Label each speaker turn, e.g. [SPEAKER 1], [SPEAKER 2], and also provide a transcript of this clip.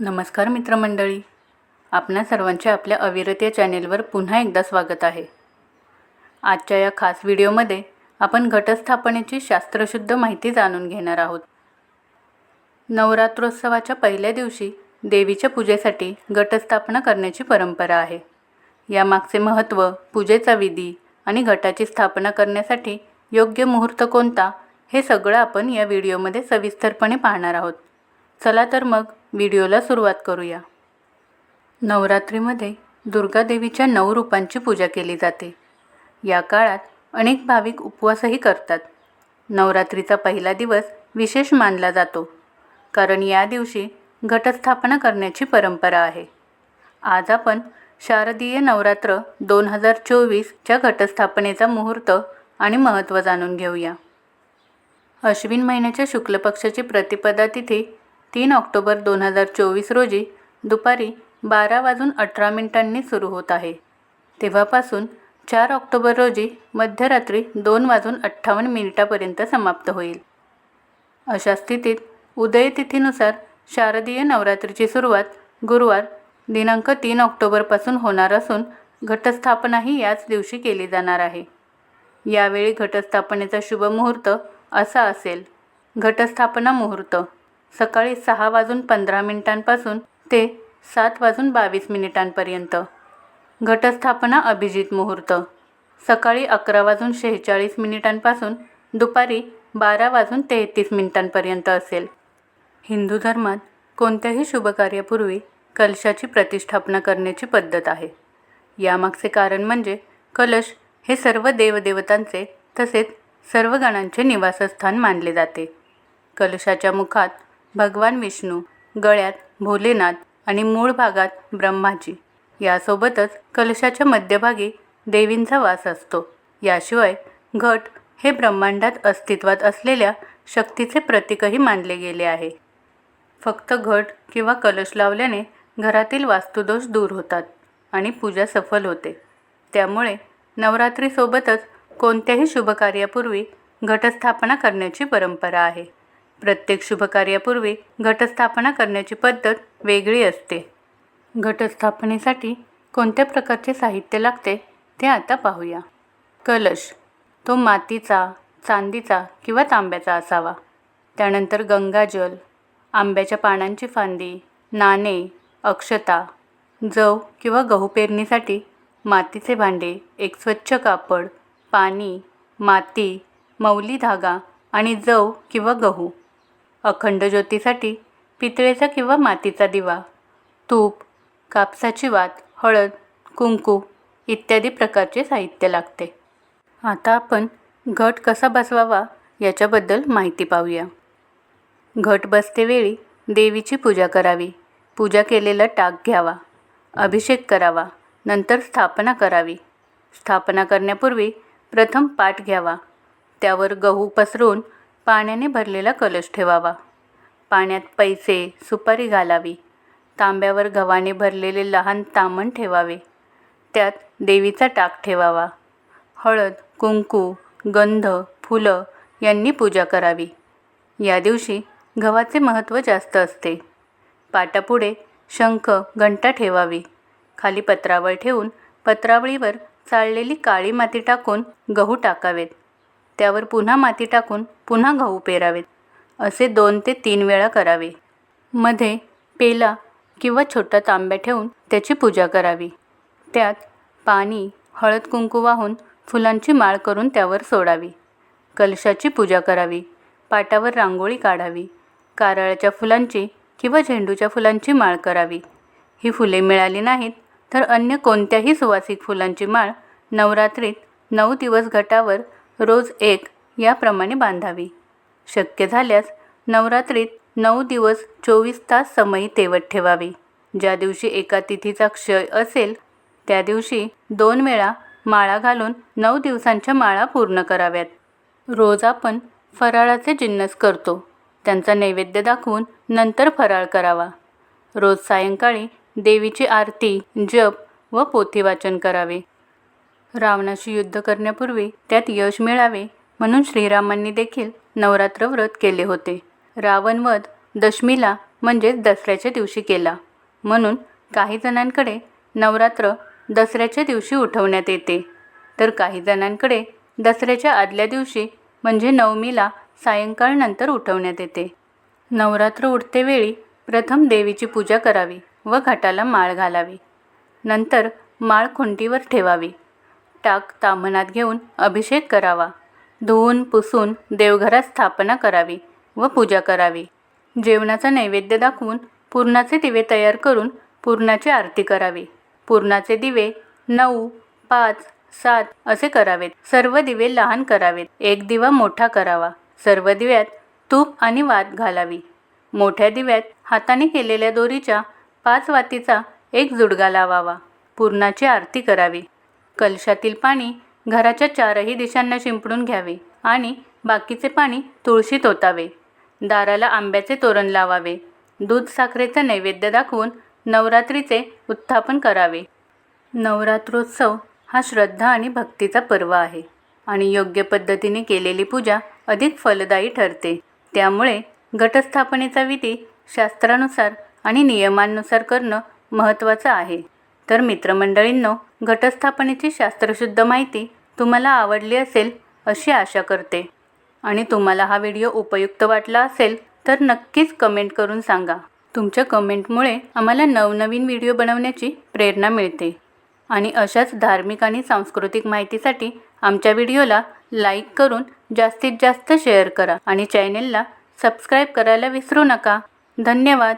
[SPEAKER 1] नमस्कार मित्रमंडळी. आपणा सर्वांचे आपल्या अविरत या चॅनेलवर पुन्हा एकदा स्वागत आहे. आजच्या या खास व्हिडिओमध्ये आपण घटस्थापनेची शास्त्रशुद्ध माहिती जाणून घेणार आहोत. नवरात्रोत्सवाच्या पहिल्या दिवशी देवीच्या पूजेसाठी घटस्थापना करण्याची परंपरा आहे. यामागचे महत्त्व पूजेचा विधी आणि घटाची स्थापना करण्यासाठी योग्य मुहूर्त कोणता हे सगळं आपण या व्हिडिओमध्ये सविस्तरपणे पाहणार आहोत. चला तर मग व्हिडिओला सुरुवात करूया. नवरात्रीमध्ये दुर्गादेवीच्या नऊ रूपांची पूजा केली जाते. या काळात अनेक भाविक उपवासही करतात. नवरात्रीचा पहिला दिवस विशेष मानला जातो. कारण या दिवशी घटस्थापना करण्याची परंपरा आहे. आज आपण शारदीय नवरात्र दोन हजार चोवीसच्या घटस्थापनेचा मुहूर्त आणि महत्त्व जाणून घेऊया. अश्विन महिन्याच्या शुक्ल पक्षाची प्रतिपदा तिथी तीन ऑक्टोबर दोन हजार चोवीस रोजी दुपारी बारा वाजून अठरा मिनिटांनी सुरू होत आहे. तेव्हापासून चार ऑक्टोबर रोजी मध्यरात्री दोन वाजून अठ्ठावन्न मिनिटापर्यंत समाप्त होईल. अशा स्थितीत उदयतिथीनुसार शारदीय नवरात्रीची सुरुवात गुरुवार दिनांक तीन ऑक्टोबरपासून होणार असून घटस्थापनाही याच दिवशी केली जाणार आहे. यावेळी घटस्थापनेचा शुभ मुहूर्त असा असेल. घटस्थापना मुहूर्त सकाळी सहा वाजून पंधरा मिनिटांपासून ते सात वाजून बावीस मिनिटांपर्यंत. घटस्थापना अभिजित मुहूर्त. सकाळी अकरा वाजून शेहेचाळीस मिनिटांपासून दुपारी बारा वाजून तेहतीस मिनिटांपर्यंत असेल. हिंदू धर्मात कोणत्याही शुभकार्यापूर्वी कलशाची प्रतिष्ठापना करण्याची पद्धत आहे. यामागचे कारण म्हणजे कलश हे सर्व देवदेवतांचे तसेच सर्व गणांचे निवासस्थान मानले जाते. कलशाच्या मुखात भगवान विष्णू गळ्यात भोलेनाथ आणि मूळ भागात ब्रह्माजी. यासोबतच कलशाच्या मध्यभागी देवींचा वास असतो. याशिवाय घट हे ब्रह्मांडात अस्तित्वात असलेल्या शक्तीचे प्रतीकही मानले गेले आहे. फक्त घट किंवा कलश लावल्याने घरातील वास्तुदोष दूर होतात आणि पूजा सफल होते. त्यामुळे नवरात्रीसोबतच कोणत्याही शुभकार्यापूर्वी घटस्थापना करण्याची परंपरा आहे. प्रत्येक शुभकार्यापूर्वी घटस्थापना करण्याची पद्धत वेगळी असते. घटस्थापनेसाठी कोणत्या प्रकारचे साहित्य लागते ते आता पाहूया. कलश. तो मातीचा चांदीचा किंवा तांब्याचा असावा. त्यानंतर गंगाजल आंब्याच्या पानांची फांदी नाणे अक्षता जव किंवा गहू पेरणीसाठी मातीचे भांडे एक स्वच्छ कापड पाणी माती मौली धागा आणि जव किंवा गहू. अखंड ज्योतीसाठी पितळेचा किंवा मातीचा दिवा तूप कापसाची वात हळद कुंकू इत्यादी प्रकारचे साहित्य लागते. आता आपण घट कसा बसवावा याच्याबद्दल माहिती पाहूया. घट बसतेवेळी देवीची पूजा करावी पूजा केलेला टाक घ्यावा अभिषेक करावा नंतर स्थापना करावी. स्थापना करण्यापूर्वी प्रथम पाठ घ्यावा त्यावर गहू पसरून पाण्याने भरलेला कलश ठेवावा. पाण्यात पैसे सुपारी घालावी. तांब्यावर गव्हाने भरलेले लहान तामण ठेवावे. त्यात देवीचा टाक ठेवावा. हळद कुंकू गंध फुलं यांनी पूजा करावी. या दिवशी गव्हाचे महत्त्व जास्त असते. पाटापुढे शंख घंटा ठेवावी. खाली पत्रावळ ठेवून पत्रावळीवर चाळलेली काळी माती टाकून गहू टाकावेत. त्यावर पुन्हा माती टाकून पुन्हा गहू पेरावेत. असे दोन ते तीन वेळा करावे. मध्ये पेला किंवा छोटा तांब्या ठेवून त्याची पूजा करावी. त्यात पाणी हळद कुंकू वाहून फुलांची माळ करून त्यावर सोडावी. कलशाची पूजा करावी. पाटावर रांगोळी काढावी. कारळ्याच्या फुलांची किंवा झेंडूच्या फुलांची माळ करावी. ही फुले मिळाली नाहीत तर अन्य कोणत्याही सुवासिक फुलांची माळ नवरात्रीत नऊ दिवस घटावर रोज एक याप्रमाणे बांधावी. शक्य झाल्यास नवरात्रीत नऊ दिवस चोवीस तास समयी तेवत ठेवावी. ज्या दिवशी एका तिथीचा क्षय असेल त्या दिवशी दोन वेळा माळा घालून नऊ दिवसांच्या माळा पूर्ण कराव्यात. रोज आपण फराळाचे जिन्नस करतो. त्यांचा नैवेद्य दाखवून नंतर फराळ करावा. रोज सायंकाळी देवीची आरती जप व पोथी वाचन करावे. रावणाशी युद्ध करण्यापूर्वी त्यात यश मिळावे म्हणून श्रीरामांनी देखील नवरात्र व्रत केले होते. रावणवध दशमीला म्हणजेच दसऱ्याच्या दिवशी केला. म्हणून काही जणांकडे नवरात्र दसऱ्याच्या दिवशी उठवण्यात येते. तर काही जणांकडे दसऱ्याच्या आदल्या दिवशी म्हणजे नवमीला सायंकाळनंतर उठवण्यात येते. नवरात्र उठतेवेळी प्रथम देवीची पूजा करावी व घाटाला माळ घालावी. नंतर माळ खुंटीवर ठेवावी. टाक ताम्हणात घेऊन अभिषेक करावा. धुवून पुसून देवघरात स्थापना करावी व पूजा करावी. जेवणाचा नैवेद्य दाखवून पूर्णाचे दिवे तयार करून पूर्णाची आरती करावी. पूर्णाचे दिवे नऊ पाच सात असे करावेत. सर्व दिवे लहान करावेत. एक दिवा मोठा करावा. सर्व दिव्यात तूप आणि वात घालावी. मोठ्या दिव्यात हाताने केलेल्या दोरीच्या पाच वातीचा एक जुडगा लावावा. पूर्णाची आरती करावी. कलशातील पाणी घराच्या चारही दिशांना शिंपडून घ्यावे आणि बाकीचे पाणी तुळशीत ओतावे. दाराला आंब्याचे तोरण लावावे. दूध साखरेचा नैवेद्य दाखवून नवरात्रीचे उत्थापन करावे. नवरात्रोत्सव हा श्रद्धा आणि भक्तीचा पर्व आहे आणि योग्य पद्धतीने केलेली पूजा अधिक फलदायी ठरते. त्यामुळे घटस्थापनेचा विधी शास्त्रानुसार आणि नियमांनुसार करणं महत्त्वाचं आहे. तर मित्रमंडळींनो घटस्थापनेची शास्त्रशुद्ध माहिती तुम्हाला आवडली असेल अशी आशा करते. आणि तुम्हाला हा व्हिडिओ उपयुक्त वाटला असेल तर नक्कीच कमेंट करून सांगा. तुमच्या कमेंटमुळे आम्हाला नवनवीन व्हिडिओ बनवण्याची प्रेरणा मिळते. आणि अशाच धार्मिक आणि सांस्कृतिक माहितीसाठी आमच्या व्हिडिओला लाईक करून जास्तीत जास्त शेअर करा. आणि चॅनेलला सबस्क्राईब करायला विसरू नका. धन्यवाद.